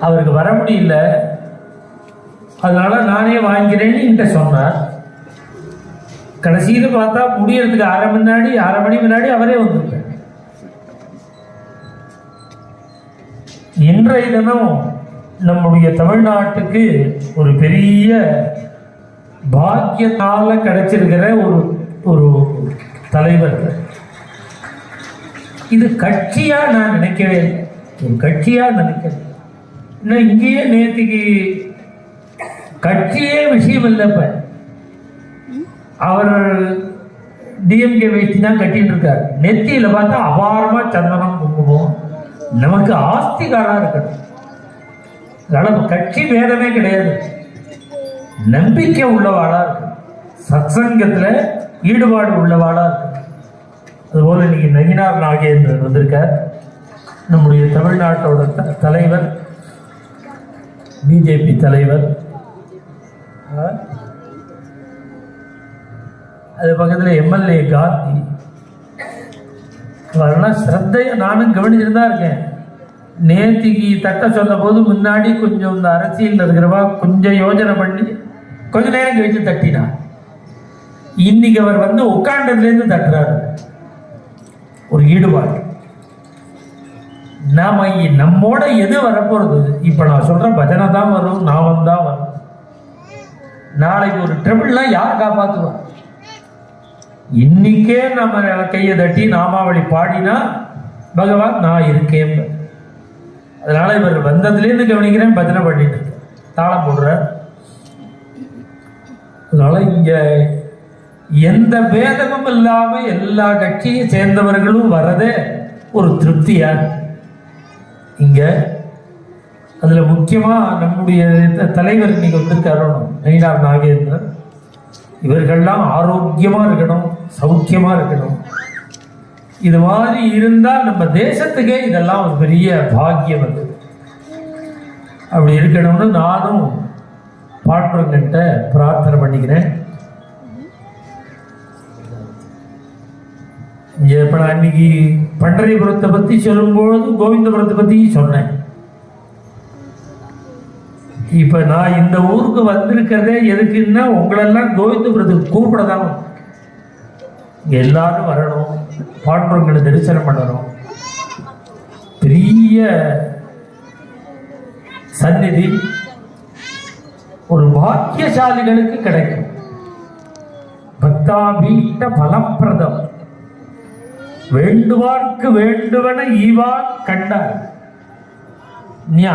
அவருக்கு வர முடியல. அதனால நானே வாங்கிறேன்னு சொன்னார். கடைசியில் பார்த்தா முடியறதுக்கு அரை முன்னாடி அரை மணி முன்னாடி அவரே வந்திருக்கார். இன்றைய தினம் நம்முடைய தமிழ்நாட்டுக்கு ஒரு பெரிய பாக்கியத்தால கிடைச்சிருக்கிற ஒரு ஒரு தலைவர் இது கட்சியா நான் நினைக்கவே இல்லை. ஒரு கட்சியா நினைக்கிறேன் இன்னும் இங்கேயே நேற்றுக்கு கட்சியே விஷயம் இல்லைப்ப அவர் டிஎம்கே வைத்து தான் கட்டிட்டு இருக்காரு. நெத்தியில பார்த்தா அபாரமா சந்தனம் குங்குமம். நமக்கு ஆஸ்திகாரா இருக்கணும். அதனால கட்சி பேதமே கிடையாது. நம்பிக்கை உள்ளவாளா இருக்கு சத்சங்கத்துல ஈடுபாடு உள்ளவாளா இருக்கு அதுபோல இன்னைக்கு நயினார் நாகேந்திரன் வந்திருக்கார். நம்முடைய தமிழ்நாட்டோட த- தலைவர் பிஜேபி தலைவர். அது பக்கத்தில் எம்எல்ஏ காந்தி வரலாம் ஸ்ரத்தையா நானும் கவனிச்சுட்டு தான் இருக்கேன். நேத்திக்கு தட்ட சொன்ன போது முன்னாடி கொஞ்சம் இந்த அரசியல் இருக்கிறவா கொஞ்சம் யோஜனை பண்ணி கொஞ்ச நேரம் கழிச்சு தட்டினார் இன்னைக்கு அவர் வந்து உட்காண்டதுலேருந்து தட்டுறாரு. ஒரு ஈடுபாடு. நாம நம்மோட எது வரப்போறது? இப்ப நான் சொல்ற பஜனை தான் வரும் நாமம் தான் வரும். நாளைக்கு ஒரு ட்ரிபிள்லாம் யார் காப்பாத்துவா? இன்னைக்கே நம்ம கையை தட்டி நாமாவளி பாடினா பகவான் நான் இருக்கேன். அதனால இவர் வந்ததுலேருந்து கவனிக்கிறேன் பஜனை பண்ணிட்டு தாளம் போடுற. அதனால இங்க எந்த பேதமும் இல்லாம எல்லா கட்சியும் சேர்ந்தவர்களும் வரதே ஒரு திருப்தியா? இருக்கு. இங்கே. அதில் முக்கியமாக நம்முடைய த- தலைவர் இன்னைக்கு வந்திருக்காரு. நயினார் நாகேந்திரன். இவர்கள்லாம் ஆரோக்கியமாக இருக்கணும் சௌக்கியமாக இருக்கணும். இது மாதிரி இருந்தால் நம்ம தேசத்துக்கே இதெல்லாம் ஒரு பெரிய பாக்கியம் அது. அப்படி இருக்கணும்னு நானும் பாண்டவங்கிட்ட பிரார்த்தனை பண்ணிக்கிறேன். இங்க இப்ப நான் பண்டரிபுரத்தை பற்றி சொல்லும்பொழுது கோவிந்தபுரத்தை பற்றி சொன்னேன். இப்போ நான் இந்த ஊருக்கு வந்திருக்கிறதே எதுக்குன்னா உங்களெல்லாம் கோவிந்தபுரத்துக்கு கூப்பிட தான் எல்லாரும் வரணும் பாண்டவங்களை தரிசனம் பண்ணணும். பெரிய சந்நிதி ஒரு பாக்கியசாலிகளுக்கு கிடைக்கும். பக்தாபீட்ட பலப்பிரதம். வேண்டுவார்க்கு வேண்டுவன ஈவான் கண்டார். ஞா